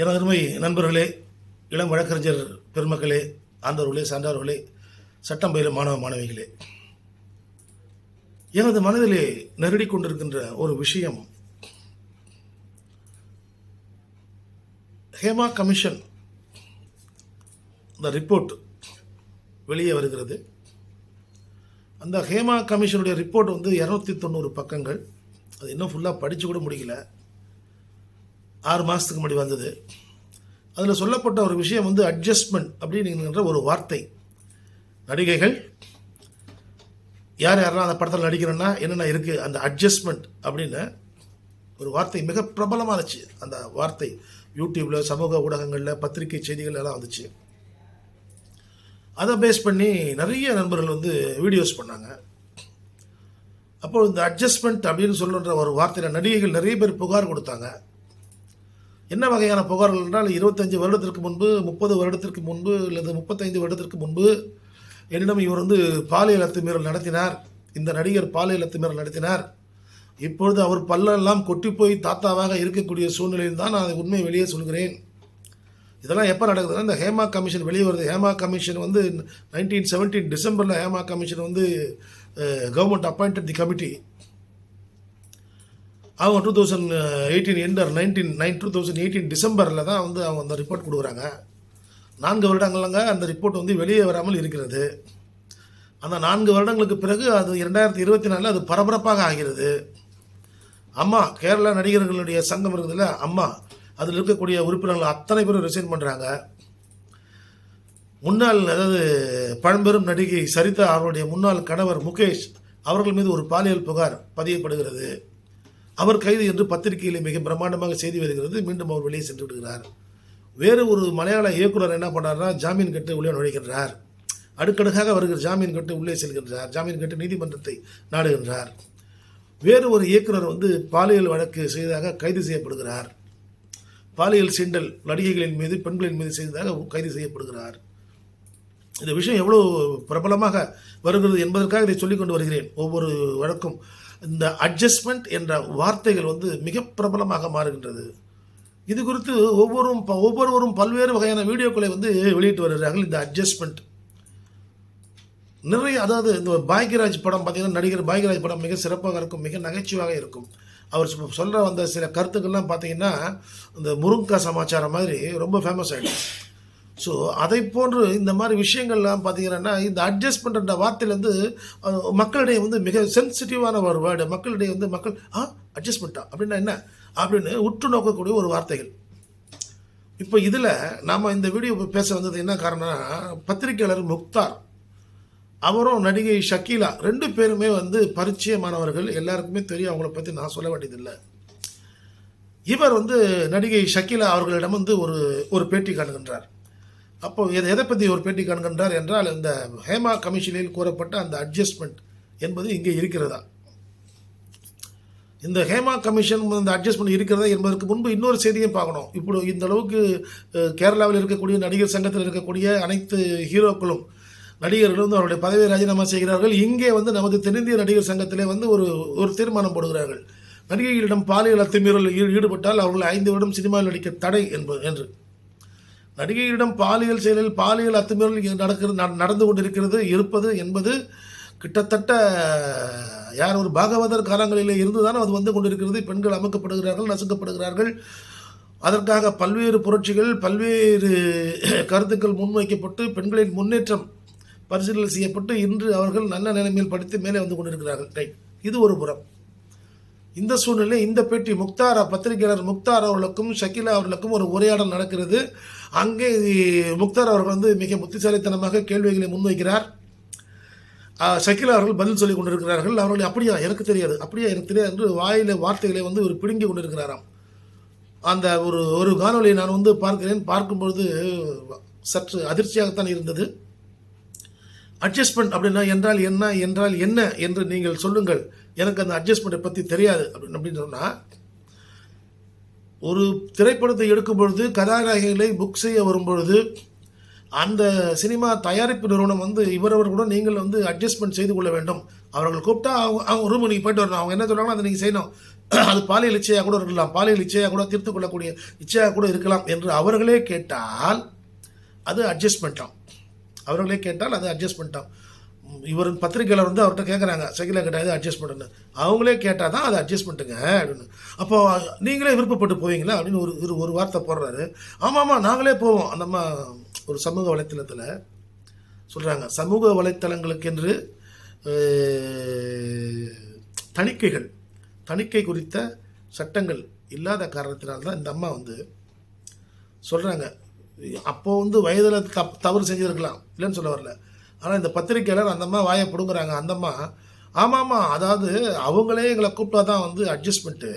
எனதருமை நண்பர்களே இளம் வழக்கறிஞர் பெருமக்களே ஆண்டவர்களே சான்றார்களே சட்டம் பயிலும் மாணவ மாணவிகளே. எனது மனதிலே நெருடிக் கொண்டிருக்கின்ற ஒரு விஷயம் ஹேமா கமிஷன் இந்த ரிப்போர்ட் வெளியே வருகிறது. அந்த ஹேமா கமிஷனுடைய ரிப்போர்ட் வந்து இரநூத்தி தொண்ணூறு பக்கங்கள். அது இன்னும் ஃபுல்லாக படித்து கூட முடியல ஆறு மாதத்துக்கு முன்னாடி வந்தது. அதில் சொல்லப்பட்ட ஒரு விஷயம் வந்து அட்ஜஸ்ட்மெண்ட் அப்படிங்கிற ஒரு வார்த்தை. நடிகைகள் யார் யாரெல்லாம் அந்த படத்தில் நடிக்கிறேன்னா என்னென்ன இருக்குது அந்த அட்ஜஸ்ட்மெண்ட் அப்படின்னு ஒரு வார்த்தை மிக பிரபலமானுச்சு. அந்த வார்த்தை யூடியூப்பில் சமூக ஊடகங்களில் பத்திரிகை செய்திகள் எல்லாம் வந்துச்சு. அதை பேஸ் பண்ணி நிறைய நண்பர்கள் வந்து வீடியோஸ் பண்ணாங்க. அப்போது இந்த அட்ஜஸ்ட்மெண்ட் அப்படின்னு சொல்லுன்ற ஒரு வார்த்தையில் நடிகைகள் நிறைய பேர் புகார் கொடுத்தாங்க. என்ன வகையான புகார்கள் என்றால் இருபத்தஞ்சி வருடத்திற்கு முன்பு முப்பது வருடத்திற்கு முன்பு அல்லது முப்பத்தைந்து வருடத்திற்கு முன்பு என்னிடம் இவர் வந்து பாலியல் அத்துமீறல் நடத்தினார். இந்த நடிகர் பாலியல் அத்துமீறல் நடத்தினார். இப்பொழுது அவர் பல்லெல்லாம் கொட்டி போய் தாத்தாவாக இருக்கக்கூடிய சூழ்நிலையில் தான் நான் உண்மை வெளியே சொல்கிறேன். இதெல்லாம் எப்போ நடக்குதுன்னா இந்த ஹேமா கமிஷன் வெளியே வருது. ஹேமா கமிஷன் வந்து நைன்டீன் செவன்டீன் டிசம்பரில் ஹேமா கமிஷன் வந்து கவர்மெண்ட் அப்பாயிண்டட் தி கமிட்டி அவங்க two thousand eighteen under nineteen nine two thousand eighteen டிசம்பரில் தான் வந்து அவங்க அந்த ரிப்போர்ட் கொடுக்குறாங்க. நான்கு வருடங்கள்லங்க அந்த ரிப்போர்ட் வந்து வெளியே வராமல் இருக்கிறது. அந்த நான்கு வருடங்களுக்கு பிறகு அது இரண்டாயிரத்தி இருபத்தி நாலில் அது பரபரப்பாக ஆகிறது. அம்மா கேரளா நடிகர்களுடைய சங்கம் இருக்குதுல்ல அம்மா அதில் இருக்கக்கூடிய உறுப்பினர்கள் அத்தனை பேரும் ரிசைன் பண்ணுறாங்க முன்னாள் அதாவது பழம்பெரும் நடிகை சரிதா அவருடைய முன்னாள் கணவர் முகேஷ் அவர்கள் மீது ஒரு பாலியல் புகார் பதியப்படுகிறது. அவர் கைது என்று பத்திரிகையில் மிக பிரம்மாண்டமாக செய்தி வருகிறது. மீண்டும் அவர் வெளியே சென்று விடுகிறார். வேறு ஒரு மலையாள இயக்குனர் என்ன பண்ணார்னா ஜாமீன் கட்டு உள்ளே நுழைகின்றார். அடுக்கடுக்காக வருகிற ஜாமீன் கட்டு உள்ளே செல்கின்றார். ஜாமீன் கட்டு நீதிமன்றத்தை நாடுகின்றார். வேறு ஒரு இயக்குனர் வந்து பாலியல் வழக்கு செய்ததாக கைது செய்யப்படுகிறார். பாலியல் சீண்டல் நடிகைகளின் மீது பெண்களின் மீது செய்ததாக கைது செய்யப்படுகிறார். இந்த விஷயம் எவ்வளோ பிரபலமாக வருகிறது என்பதற்காக இதை சொல்லிக்கொண்டு வருகிறேன். ஒவ்வொரு வழக்கும் இந்த அட்ஜஸ்ட்மெண்ட் என்ற வார்த்தைகள் வந்து மிக பிரபலமாக மாறுகின்றது. இது குறித்து ஒவ்வொரும் ஒவ்வொருவரும் பல்வேறு வகையான வீடியோக்களை வந்து வெளியிட்டு வருகிறார்கள். இந்த அட்ஜஸ்ட்மெண்ட் நிறைய அதாவது இந்த பாக்யராஜ் படம் பார்த்தீங்கன்னா நடிகர் பாக்யராஜ் படம் மிக சிறப்பாக இருக்கும் மிக நகைச்சுவாக இருக்கும். அவர் சொல்கிற வந்த சில கருத்துக்கள்லாம் பார்த்தீங்கன்னா இந்த முருங்கா சமாச்சாரம் மாதிரி ரொம்ப ஃபேமஸ் ஆகிடும் ஸோ அதை போன்று இந்த மாதிரி விஷயங்கள்லாம் பார்த்தீங்கன்னா இந்த அட்ஜஸ்ட்மெண்ட் வார்த்தையிலேருந்து மக்களிடையே வந்து மிக சென்சிட்டிவான ஒரு வேர்டு மக்களிடையே வந்து மக்கள் ஆ அட்ஜஸ்ட்மெண்ட்டா அப்படின்னா என்ன? அப்படின்னு உற்று நோக்கக்கூடிய ஒரு வார்த்தைகள். இப்போ இதில் நாம் இந்த வீடியோ பேச வந்தது என்ன காரணம்னா பத்திரிகையாளர் முக்தார் அவரும் நடிகை ஷக்கீலா ரெண்டு பேருமே வந்து பரிச்சயமானவர்கள். எல்லாருக்குமே தெரியும் அவங்கள பற்றி நான் சொல்ல வேண்டியதில்லை. இவர் வந்து நடிகை ஷக்கீலா அவர்களிடம் வந்து ஒரு ஒரு பேட்டி காணுகின்றார். அப்போ எதை எதை பற்றி ஒரு பேட்டி காண்கின்றார் என்றால் இந்த ஹேமா கமிஷனில் கூறப்பட்ட அந்த அட்ஜஸ்ட்மெண்ட் என்பது இங்கே இருக்கிறதா? இந்த ஹேமா கமிஷன் இந்த அட்ஜஸ்ட்மெண்ட் இருக்கிறதா என்பதற்கு முன்பு இன்னொரு செய்தியும் பார்க்கணும். இப்போ இந்த அளவுக்கு கேரளாவில் இருக்கக்கூடிய நடிகர் சங்கத்தில் இருக்கக்கூடிய அனைத்து ஹீரோக்களும் நடிகர்கள் வந்து அவருடைய பதவியை ராஜினாமா செய்கிறார்கள். இங்கே வந்து நமது தென்னிந்திய நடிகர் சங்கத்திலே வந்து ஒரு ஒரு தீர்மானம் போடுகிறார்கள். நடிகைகளிடம் பாலியல் அத்துமீறல் ஈடுபட்டால் அவர்கள் ஐந்து வருடம் சினிமாவில் நடிக்க தடை என்பது என்று. நடிகையிடம் பாலியல் செயலில் பாலியல் அத்துமீறல் நடக்கிறது நடந்து கொண்டிருக்கிறது இருப்பது என்பது கிட்டத்தட்ட யார் ஒரு பாகவதர் காலங்களில் இருந்துதான் அது வந்து கொண்டிருக்கிறது. பெண்கள் அமுக்கப்படுகிறார்கள் நசுக்கப்படுகிறார்கள். அதற்காக பல்வேறு புரட்சிகள் பல்வேறு கருத்துக்கள் முன்வைக்கப்பட்டு பெண்களின் முன்னேற்றம் பரிசீலனை செய்யப்பட்டு இன்று அவர்கள் நல்ல நிலைமையில் படித்து மேலே வந்து கொண்டிருக்கிறார்கள். ரைட். இது ஒரு புறம். இந்த சூழ்நிலை இந்த பேட்டி முக்தார் பத்திரிகையாளர் முக்தார் அவர்களுக்கும் ஷக்கிலா அவர்களுக்கும் ஒரு உரையாடல் நடக்கிறது. அங்கே முக்தார் அவர்கள் வந்து மிக புத்திசாலித்தனமாக கேள்விகளை முன்வைக்கிறார். ஷக்கிலா அவர்கள் பதில் சொல்லி கொண்டிருக்கிறார்கள். அவர்கள் அப்படியா எனக்கு தெரியாது. அப்படியா எனக்கு தெரியாது என்று வாயில வார்த்தைகளை வந்து ஒரு பிடுங்கி கொண்டிருக்கிறாராம். அந்த ஒரு ஒரு காணொலியை நான் வந்து பார்க்கிறேன். பார்க்கும்பொழுது சற்று அதிர்ச்சியாகத்தான் இருந்தது. அட்ஜஸ்ட்மெண்ட் அப்படின்னா என்றால் என்ன என்றால் என்ன என்று நீங்கள் சொல்லுங்கள். எனக்கு அந்த அட்ஜஸ்ட்மெண்ட்டை பற்றி தெரியாது அப்படின்னு அப்படின்னு சொன்னால் ஒரு திரைப்படத்தை எடுக்கும் பொழுது கதாநாயகிகளை புக் செய்ய வரும்பொழுது அந்த சினிமா தயாரிப்பு நிறுவனம் வந்து இவரவர் கூட நீங்கள் வந்து அட்ஜஸ்ட்மெண்ட் செய்து கொள்ள வேண்டும். அவர்கள் கூப்பிட்டா அவங்க அவங்க ரூம் நீங்கள் போயிட்டு வரணும். அவங்க என்ன சொல்கிறாங்களோ அதை நீங்கள் செய்யணும். அது பாலியல் இச்சையாக கூட இருக்கலாம். பாலியல் இச்சையாக கூட தீர்த்து கொள்ளக்கூடிய இச்சையாக கூட இருக்கலாம் என்று அவர்களே கேட்டால் அது அட்ஜஸ்ட்மெண்ட்டாம் அவர்களே கேட்டால் அது அட்ஜஸ்ட்மெண்ட்டாம் இவர் பத்திரிகையாளர் வந்து அவர்கிட்ட கேட்குறாங்க சகிலா கேட்டால் அட்ஜஸ்ட் அட்ஜஸ்ட்மெண்ட்னு அவங்களே கேட்டால் தான் அதை அட்ஜஸ்ட் பண்ணிட்டுங்க அப்படின்னு. அப்போ நீங்களே விருப்பப்பட்டு போவீங்களா? அப்படின்னு ஒரு ஒரு ஒரு வார்த்தை போடுறாரு. ஆமாம் ஆமாம் நாங்களே போவோம். அந்த அம்மா ஒரு சமூக வலைத்தளத்தில் சொல்கிறாங்க சமூக வலைத்தளங்களுக்கென்று தணிக்கைகள் தணிக்கை குறித்த சட்டங்கள் இல்லாத காரணத்தினால்தான் இந்த அம்மா வந்து சொல்கிறாங்க அப்போது வந்து வயதில் தப் தவறு செஞ்சுருக்கலாம். இல்லைன்னு சொல்ல வரல. ஆனால் இந்த பத்திரிகையாளர் அந்தம்மா வாயை பிடுங்குறாங்க. அந்தம்மா ஆமாம்மா அதாவது அவங்களே எங்களை கூப்பிட்டா தான் வந்து அட்ஜஸ்ட்மெண்ட்டு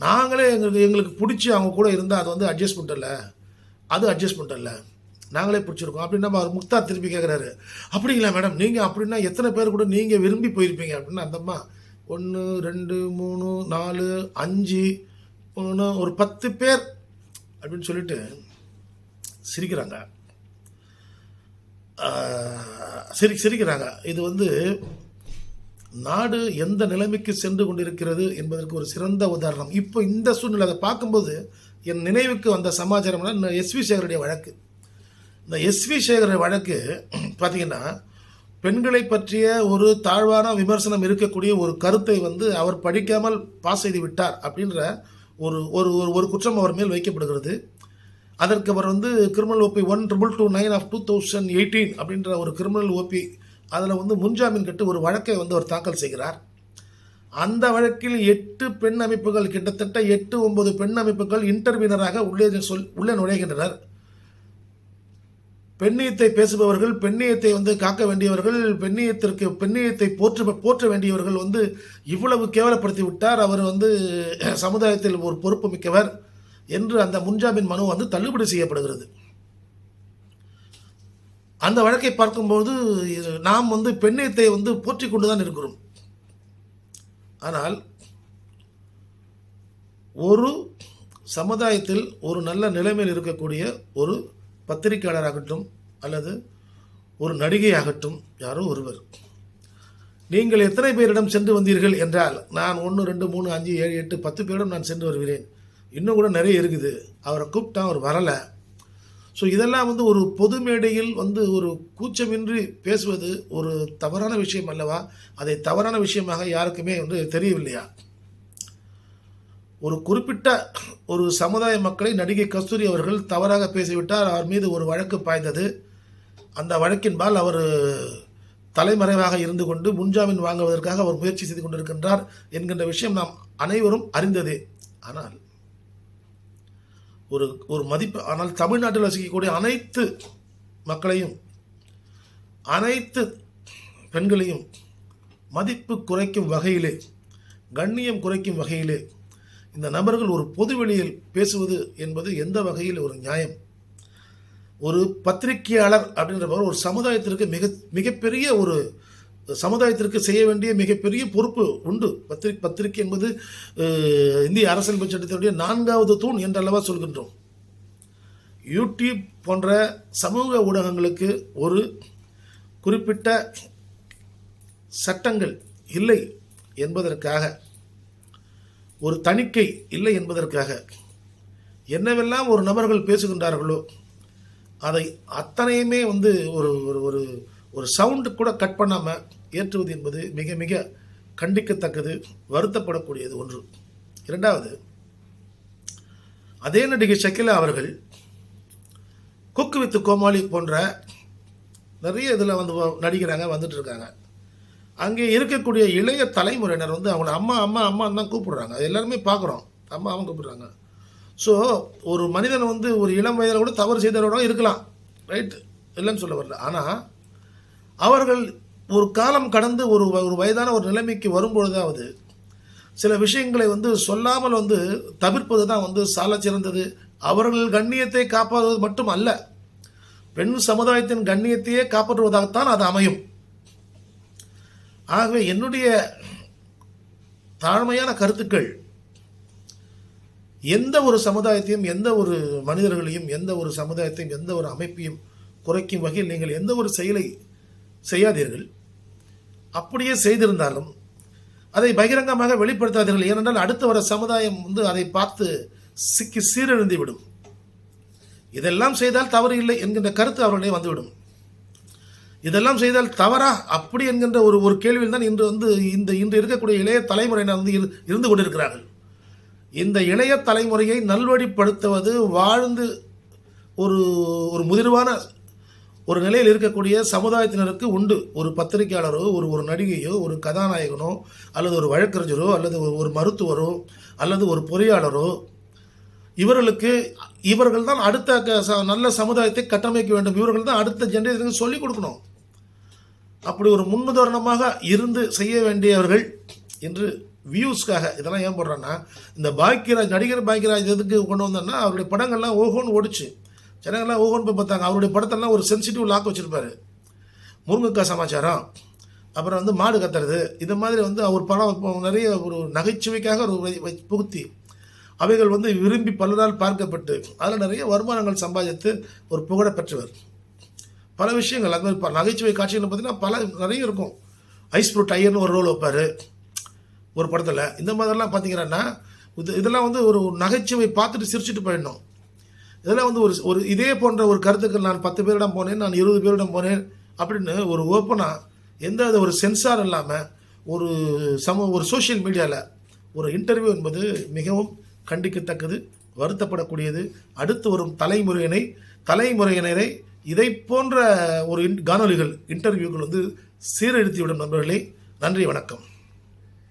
நாங்களே எங்களுக்கு எங்களுக்கு பிடிச்சி அவங்க கூட இருந்தால் அது வந்து அட்ஜஸ்ட்மெண்ட் இல்லை அது அட்ஜஸ்ட்மெண்ட் இல்லை நாங்களே பிடிச்சிருக்கோம். அப்படின்னு அவர் முக்தா திருப்பி கேட்குறாரு அப்படிங்களா மேடம் நீங்கள் அப்படின்னா எத்தனை பேர் கூட நீங்கள் விரும்பி போயிருப்பீங்க? அப்படின்னு அந்தம்மா ஒன்று ரெண்டு மூணு நாலு அஞ்சு மூணு ஒரு பத்து பேர். அப்படின்னு சொல்லிட்டு சிரிக்கிறாங்க. சிரி சிரிக்கிறாங்க. இது வந்து நாடு எந்த நிலைமைக்கு சென்று கொண்டிருக்கிறது என்பதற்கு ஒரு சிறந்த உதாரணம். இப்போ இந்த சூழ்நிலை அதை பார்க்கும்போது என் நினைவுக்கு வந்த சமாச்சாரம்னா எஸ்வி சேகருடைய வழக்கு. இந்த எஸ்வி சேகர் வழக்கு பார்த்தீங்கன்னா பெண்களை பற்றிய ஒரு தாழ்வான விமர்சனம் இருக்கக்கூடிய ஒரு கருத்தை வந்து அவர் படிக்காமல் பாஸ் செய்து விட்டார் அப்படின்ற ஒரு ஒரு ஒரு- ஒரு குற்றம் அவர் மேல் வைக்கப்படுகிறது. அதற்கு அவர் வந்து criminal OP one triple two nine of two thousand eighteen அப்படின்ற ஒரு கிரிமினல் ஓபி அதில் வந்து முன்ஜாமீன் கட்டு ஒரு வழக்கை வந்து அவர் தாக்கல் செய்கிறார். அந்த வழக்கில் எட்டு பெண் அமைப்புகள் கிட்டத்தட்ட எட்டு ஒன்பது பெண் அமைப்புகள் இன்டர்வீனராக உள்ளே சொல் உள்ளே நுழைகின்றனர். பெண்ணியத்தை பேசுபவர்கள் பெண்ணியத்தை வந்து காக்க வேண்டியவர்கள் பெண்ணியத்திற்கு பெண்ணியத்தை போற்று போற்ற வேண்டியவர்கள் வந்து இவ்வளவு கேவலப்படுத்தி விட்டார். அவர் வந்து சமுதாயத்தில் ஒரு பொறுப்பு மிக்கவர். என்று அந்த முன்ஜாமீன் மனு வந்து தள்ளுபடி செய்யப்படுகிறது. அந்த வழக்கை பார்க்கும்போது இது- நாம் வந்து பெண்ணியத்தை வந்து போற்றிக் கொண்டுதான் இருக்கிறோம். ஆனால் ஒரு சமுதாயத்தில் ஒரு நல்ல நிலைமையில் இருக்கக்கூடிய ஒரு பத்திரிகையாளராகட்டும் அல்லது ஒரு நடிகையாகட்டும் யாரோ ஒருவர். நீங்கள் எத்தனை பேரிடம் சென்று வந்தீர்கள் என்றால் நான் ஒன்று ரெண்டு மூணு அஞ்சு ஏழு எட்டு பத்து பேரிடம் நான் சென்று வருகிறேன். இன்னும் கூட நிறைய இருக்குது. அவரை கூப்பிட்டா அவர் வரலை. ஸோ இதெல்லாம் வந்து ஒரு பொது மேடையில் வந்து ஒரு கூச்சமின்றி பேசுவது ஒரு தவறான விஷயம் அல்லவா? அதை தவறான விஷயமாக யாருக்குமே வந்து தெரியவில்லையா? ஒரு குறிப்பிட்ட ஒரு சமுதாய மக்களை நடிகை கஸ்தூரி அவர்கள் தவறாக பேசிவிட்டார். அவர் மீது ஒரு வழக்கு பாய்ந்தது. அந்த வழக்கின்பால் அவர் தலைமறைவாக இருந்து கொண்டு முன்ஜாமீன் வாங்குவதற்காக அவர் முயற்சி செய்து கொண்டிருக்கின்றார் என்கின்ற விஷயம் நாம் அனைவரும் அறிந்ததே. ஆனால் ஒரு ஒரு மதிப்பு. ஆனால் தமிழ்நாட்டில் வசிக்கக்கூடிய அனைத்து மக்களையும் அனைத்து பெண்களையும் மதிப்பு குறைக்கும் வகையிலே கண்ணியம் குறைக்கும் வகையிலே இந்த நபர்கள் ஒரு பொதுவெளியில் பேசுவது என்பது எந்த வகையில் ஒரு நியாயம்? ஒரு பத்திரிகையாளர் அப்படின்றவர் ஒரு சமுதாயத்திற்கு மிக மிகப்பெரிய ஒரு சமுதாயத்திற்கு செய்ய வேண்டிய மிகப்பெரிய பொறுப்பு உண்டு. பத்திரிக் பத்திரிகை என்பது இந்திய அரசியல் சட்டத்தினுடைய நான்காவது தூண் என்றல்லவா சொல்கின்றோம். யூடியூப் போன்ற சமூக ஊடகங்களுக்கு ஒரு குறிப்பிட்ட சட்டங்கள் இல்லை என்பதற்காக ஒரு தணிக்கை இல்லை என்பதற்காக என்னவெல்லாம் ஒரு நபர்கள் பேசுகின்றார்களோ அதை அத்தனையுமே வந்து ஒரு ஒரு ஒரு ஒரு சவுண்டு கூட கட் பண்ணாமல் ஏற்றுவது என்பது மிக மிக கண்டிக்கத்தக்கது வருத்தப்படக்கூடியது ஒன்று. இரண்டாவது அதே நடிகை ஷக்கிலா அவர்கள் குக்கு வித்து கோமாளி போன்ற நிறைய இதில் வந்து நடிக்கிறாங்க வந்துட்டு இருக்காங்க அங்கே இருக்கக்கூடிய இளைய தலைமுறையினர் வந்து அவங்கள அம்மா அம்மா அம்மா தான் கூப்பிடுறாங்க. அது எல்லாருமே பார்க்குறோம் அம்மா அவங்க கூப்பிடுறாங்க. ஸோ ஒரு மனிதன் வந்து ஒரு இளம் வயதில் கூட தவறு செய்தவரோட இருக்கலாம். ரைட் இல்லைன்னு சொல்ல வரல. ஆனால் அவர்கள் ஒரு காலம் கடந்து ஒரு வ- ஒரு வயதான ஒரு நிலைமைக்கு வரும்பொழுதாவது சில விஷயங்களை வந்து சொல்லாமல் வந்து தவிர்ப்பது தான் வந்து சால சிறந்தது. அவர்கள் கண்ணியத்தை காப்பாற்றுவது மட்டும் அல்ல பெண் சமுதாயத்தின் கண்ணியத்தையே காப்பாற்றுவதாகத்தான் அது அமையும். ஆகவே என்னுடைய தாழ்மையான கருத்துக்கள் எந்த ஒரு சமுதாயத்தையும் எந்த ஒரு மனிதர்களையும் எந்த ஒரு சமுதாயத்தையும் எந்த ஒரு அமைப்பையும் குறைக்கும் வகையில் நீங்கள் எந்த ஒரு செயலை செய்யாதீர்கள். அப்படியே செய்திருந்தாலும் அதை பகிரங்கமாக வெளிப்படுத்தாதீர்கள். ஏனென்றால் அடுத்து வர சமுதாயம் வந்து அதை பார்த்து சிக்கி சீரழிந்து விடும் இதெல்லாம் செய்தால் தவறு இல்லை என்கின்ற கருத்து அவர்களே வந்துவிடும். இதெல்லாம் செய்தால் தவறா? அப்படி என்கின்ற ஒரு ஒரு கேள்வியில் தான் இன்று வந்து இந்த இன்று இருக்கக்கூடிய இளைய தலைமுறையினர் வந்து இரு- இருந்து கொண்டிருக்கிறார்கள். இந்த இளைய தலைமுறையை நல்வழிப்படுத்துவது வாழ்ந்து ஒரு ஒரு முதிர்வான ஒரு நிலையில் இருக்கக்கூடிய சமுதாயத்தினருக்கு உண்டு. ஒரு பத்திரிகையாளரோ ஒரு ஒரு நடிகையோ ஒரு கதாநாயகனோ அல்லது ஒரு வழக்கறிஞரோ அல்லது ஒரு ஒரு மருத்துவரோ அல்லது ஒரு பொறியாளரோ இவர்களுக்கு இவர்கள் தான் அடுத்த க- ச- நல்ல சமுதாயத்தை கட்டமைக்க வேண்டும். இவர்கள் தான் அடுத்த ஜென்ரேஷனுக்கு சொல்லிக் கொடுக்கணும். அப்படி ஒரு முன்னுதாரணமாக இருந்து செய்ய வேண்டியவர்கள் என்று வியூஸ்க்காக இதெல்லாம் ஏன் போடுறேன்னா இந்த பாக்கியராஜ் நடிகர் பாக்கியராஜ் எதுக்கு கொண்டு வந்தோன்னா அவருடைய படங்கள்லாம் ஓஹோன்னு ஓடிச்சு. ஜனங்கள்லாம் ஓகன் போய் பார்த்தாங்க. அவருடைய படத்தெல்லாம் ஒரு சென்சிட்டிவ் லாக் வச்சுருப்பாரு. முருங்கக்காய் சமாச்சாரம். அப்புறம் வந்து மாடு கத்துறது. இது மாதிரி வந்து அவர் படம் நிறைய ஒரு நகைச்சுவைக்காக ஒரு வை- வை- புகுத்தி அவைகள் வந்து விரும்பி பலரால் பார்க்கப்பட்டு அதில் நிறைய வருமானங்கள் சம்பாதித்து ஒரு புகழ பெற்றவர். பல விஷயங்கள் அது மாதிரி ப- நகைச்சுவை காட்சிகள் பார்த்தீங்கன்னா பல நிறைய இருக்கும். ஐஸ் ஃப்ரூட் டையர்னு ஒரு ரோல் வைப்பார். ஒரு படத்தில். இந்த மாதிரிலாம் பார்த்தீங்கன்னா இது இதெல்லாம் வந்து ஒரு நகைச்சுவை பார்த்துட்டு சிரிச்சுட்டு போயிடணும். இதெல்லாம் வந்து ஒரு ஒரு இதே போன்ற ஒரு கருத்துக்கள் நான் பத்து பேரிடம் போனேன் நான் இருபது பேரிடம் போனேன் அப்படின்னு ஒரு ஓப்பனாக எந்த ஒரு சென்சார் இல்லாமல் ஒரு சம ஒரு சோஷியல் மீடியாவில் ஒரு இன்டர்வியூ என்பது மிகவும் கண்டிக்கத்தக்கது வருத்தப்படக்கூடியது. அடுத்து வரும் தலைமுறையினை தலைமுறையினரை இதை போன்ற ஒரு இன்- காணொளிகள் இன்டர்வியூக்கள் வந்து சீரழித்துவிடும் நண்பர்களே நன்றி வணக்கம்.